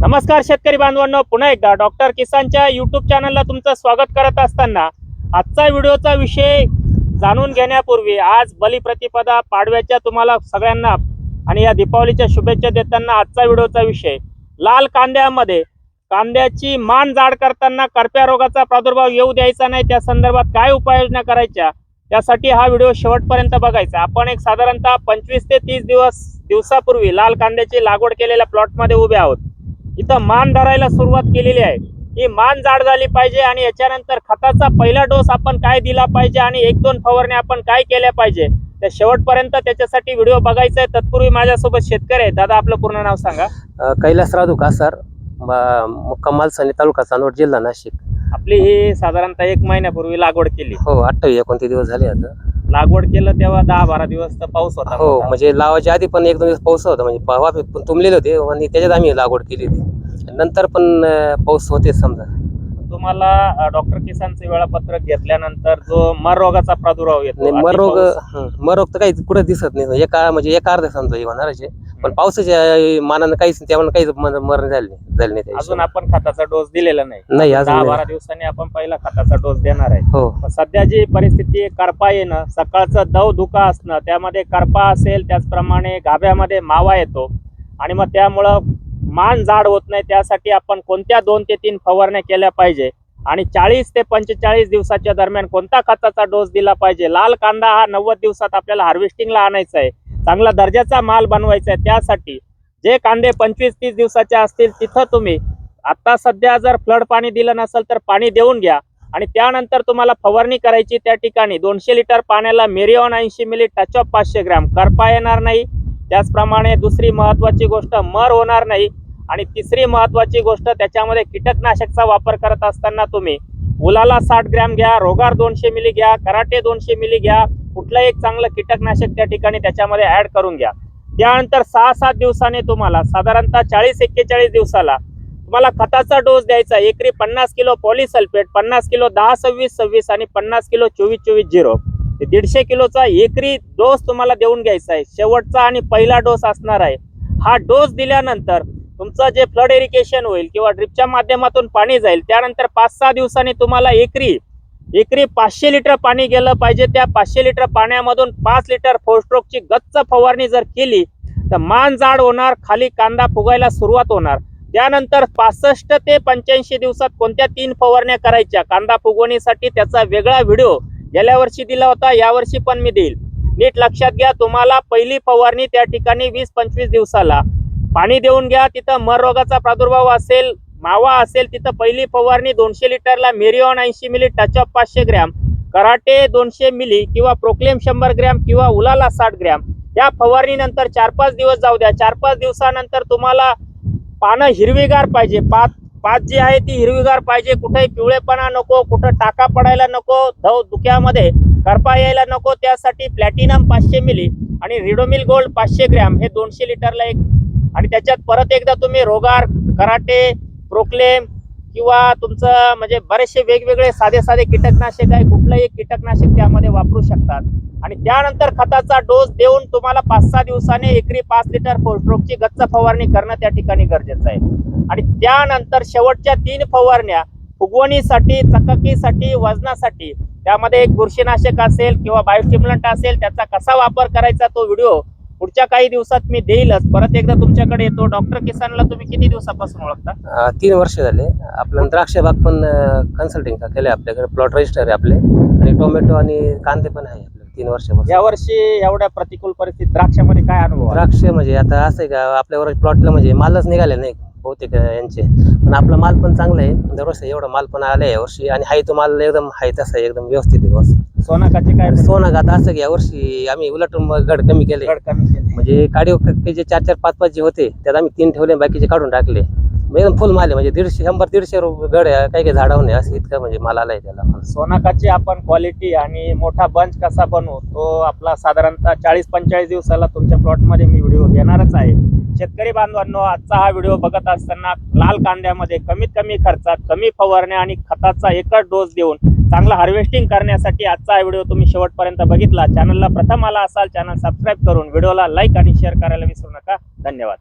नमस्कार शेतकरी बांधवांनो पुन्हा एकदा डॉक्टर किसानच्या युट्यूब चॅनलला तुमचं स्वागत करत असताना आजचा व्हिडिओचा विषय जाणून घेण्यापूर्वी आज बलिप्रतिपदा पाडव्याच्या तुम्हाला सगळ्यांना आणि या दीपावलीच्या शुभेच्छा देताना आजचा व्हिडिओचा विषय. लाल कांद्यामध्ये कांद्याची मान जाड करताना करप्या रोगाचा प्रादुर्भाव येऊ द्यायचा नाही त्या संदर्भात काय उपाययोजना करायच्या त्यासाठी हा व्हिडिओ शेवटपर्यंत बघायचा. आपण एक साधारणतः पंचवीस ते तीस दिवस दिवसापूर्वी लाल कांद्याची लागवड केलेल्या प्लॉटमध्ये उभे आहोत. इथं मान धरायला सुरुवात केलेली आहे. ही मान जाड झाली पाहिजे आणि याच्यानंतर खताचा पहिला डोस आपण काय दिला पाहिजे आणि एक दोन फवारण्या आपण काय केल्या पाहिजे त्या शेवटपर्यंत त्याच्यासाठी व्हिडिओ बघायचा आहे तत्पूर्वी माझ्यासोबत शेतकरी आहे दादा आपलं पूर्ण नाव सांगा. कैलास राधू कासार ब- मुक्काम मालसानी तालुका चांदवड जिल्हा नाशिक. आपली ही साधारणतः एक महिन्यापूर्वी लागवड केली. हो अठ्ठावीस एकोणतीस दिवस झाले आता. लागवड केलं तेव्हा दहा बारा दिवस तर पाऊस होता हो. म्हणजे लावायच्या आधी पण एक दोन दिवस पाऊस होता म्हणजे प- वाफे पण तुंबलेले होते आणि त्याच्यात आम्ही लागवड केली होती. नंतर पण पाऊस होते समजा. तुम्हाला डॉक्टर किसानचं वेळापत्रक घेतल्यानंतर जो मर रोगाचा प्रादुर्भाव येतो मर रोग मर रोग तर काही कुठं दिसत नाही. एका म्हणजे एका अर्ध्या समजा हे होणारच पण पावसाच्या मानानं काहीच त्यामुळे काहीच मर मरण झाले नाही झाले नाही त्या अजून. आपण खताचा डोस दिलेला नाही. नाही दहा बारा नाही. दिवसांनी आपण पहिला खताचा डोस देणार आहे. हो. पण सध्या जी परिस्थिती आहे, करपा येणं सकाळचं दव धुका असणं त्यामध्ये करपा असेल त्याचप्रमाणे गाभ्यामध्ये मावा येतो. आणि मग त्यामुळं मान जाड होत नाही त्यासाठी आपण कोणत्या दोन ते तीन फवारण्या केल्या पाहिजे? आणि चाळीस ते पंचेचाळीस दिवसाच्या दरम्यान कोणता खताचा डोस दिला पाहिजे? लाल कांदा हा नव्वद दिवसात आपल्याला हार्वेस्टिंगला आणायचा आहे. चांगला दर्जाचा माल बनवायचा आहे त्यासाठी. जे कांदे पंचवीस तीस दिवसाचे असतील तिथं तुम्ही आता सध्या जर फ्लड पाणी दिलं नसेल तर पाणी देऊन घ्या. आणि त्यानंतर तुम्हाला फवारणी करायची त्या ठिकाणी. दोनशे लिटर पाण्याला मेरिऑन ऐंशी मिली टच ऑफ पाचशे ग्रॅम. करपा येणार नाही. त्याचप्रमाणे दुसरी महत्वाची गोष्ट मर होणार नाही. आणि तिसरी महत्वाची गोष्ट त्याच्यामध्ये कीटकनाशकचा वापर करत असताना तुम्ही उलाला साठ ग्रॅम घ्या रोगार दोनशे मिली घ्या कराटे दोनशे मिली घ्या कुठलं एक चांगलं कीटकनाशक त्या ठिकाणी त्याच्यामध्ये ऍड करून घ्या. त्यानंतर सहा सात दिवसाने तुम्हाला साधारणतः चाळीस एक्केचाळीस दिवसाला तुम्हाला खताचा डोस द्यायचा आहे. एकरी पन्नास किलो पॉलिसल्फेट पन्नास किलो दहा सव्वीस सव्वीस आणि पन्नास किलो चोवीस चोवीस झिरो. ते दीडशे किलोचा एकरी डोस तुम्हाला देऊन घ्यायचा आहे. शेवटचा आणि पहिला डोस असणार आहे. हा डोस दिल्यानंतर तुमचं जे फ्लड इरिगेशन होईल किंवा ड्रिपच्या माध्यमातून पाणी जाईल त्यानंतर पाच सहा दिवसांनी तुम्हाला एकरी एकरी पाचशे लिटर पाणी गेलं पाहिजे. त्या पाचशे लिटर पाण्यामधून पाच लिटर फोरस्ट्रोकची गच्च फवारणी जर केली तर मान जाड होणार खाली कांदा फुगायला सुरुवात होणार. त्यानंतर पासष्ट ते पंच्याऐंशी दिवसात कोणत्या तीन फवारण्या करायच्या? कांदा फुगवणीसाठी त्याचा वेगळा व्हिडिओ गेल्या वर्षी दिला होता यावर्षी पण मी देईल. नीट लक्षात घ्या तुम्हाला पहिली फवारणी त्या ठिकाणी वीस पंचवीस दिवसाला. पाणी देऊन घ्या तिथं मर रोगाचा प्रादुर्भाव असेल मावा असेल तिथं पहिली फवारणी दोनशे लिटरला मेरिओन ऐंशी मिली टच ऑफ पाचशे ग्रॅम कराटे दोनशे मिली किंवा प्रोक्लेम शंभर ग्रॅम किंवा उलाला साठ ग्रॅम. या फवारणीनंतर चार पाच दिवस जाऊ द्या. चार पाच दिवसानंतर तुम्हाला पानं हिरवीगार पाहिजे. पात पात जी आहे ती हिरवीगार पाहिजे. कुठेही पिवळेपणा नको कुठं टाका पडायला नको धव धुक्यामध्ये करपा यायला नको. त्यासाठी प्लॅटिनम पाचशे मिली आणि रिडोमिल गोल्ड पाचशे ग्रॅम हे दोनशे लिटरला एक. आणि त्याच्यात परत एकदा तुम्ही रोगार कराटे प्रोक्लेम किंवा तुमचं म्हणजे बरेचसे वेगवेगळे साधे साधे कीटकनाशक आहे कुठलंही कीटकनाशक त्यामध्ये वापरू शकतात. आणि त्यानंतर खताचा डोस देऊन तुम्हाला पाच सहा दिवसाने एकरी पाच लिटर फोरस्ट्रोकची गच्च फवारणी करणं त्या ठिकाणी गरजेचं आहे. आणि त्यानंतर शेवटच्या तीन फवारण्या फुगवणीसाठी चकाकीसाठी वजनासाठी त्यामध्ये एक बुरशीनाशक असेल किंवा बायोस्टिम्युलंट असेल त्याचा कसा वापर करायचा तो व्हिडिओ पुढच्या काही दिवसात मी देईलच. परत एकदा तुमच्याकडे येतो. डॉक्टर किसानला तुम्ही किती दिवसापासून ओळखता? अ, तीन वर्ष झाले. आपल्या द्राक्ष बाग पण कन्सल्टिंग केले आपल्याकडे? प्लॉट रजिस्टर आहे आपले. आणि टोमॅटो आणि कांदे पण आहे आपले तीन वर्षापासून. यावर्षी एवढ्या प्रतिकूल परिस्थितीत द्राक्षामध्ये काय अनुभव आला? द्राक्ष म्हणजे आता असं आहे का आपल्यावर प्लॉटला म्हणजे मालच निघाले नाही. बहुतेक यांचे. पण आपला माल पण चांगला आहे. दरवर्षी एवढा माल पण आला आहे यावर्षी आणि हाय तो माल एकदम हाय तसा आहे, एकदम व्यवस्थित आहे बस. सोनाकाची काय सोना आता असं की यावर्षी आम्ही उलट मग गड कमी केले. गड कमी केली. म्हणजे काढीव क- जे चार चार पाच पाच जे होते त्यात आम्ही तीन ठेवले बाकीचे काढून टाकले. मग एकदम फुल माल आहे. म्हणजे दीडशे शंभर दीडशे रुपये गड आहे काही काही झाडावर नाही असं इतकं म्हणजे माल आलाय त्याला. पण सोनाकाची आपण क्वालिटी आणि मोठा बंच कसा बनवू तो आपला साधारणतः चाळीस पंचेचाळीस दिवसाला तुमच्या प्लॉटमध्ये मी व्हिडिओ घेणारच आहे. शेतकरी बांधवांनो आजचा हा व्हिडिओ बघत असताना लाल कांद्यामध्ये कमीत कमी खर्चात कमी फवारण्या आणि खताचा एकच डोस देऊन चांगलं हार्वेस्टिंग करण्यासाठी आजचा हा व्हिडिओ तुम्ही शेवटपर्यंत बघितला. चॅनलला प्रथम आला असाल चॅनल सबस्क्राईब करून व्हिडिओला लाईक आणि शेअर करायला विसरू नका. धन्यवाद.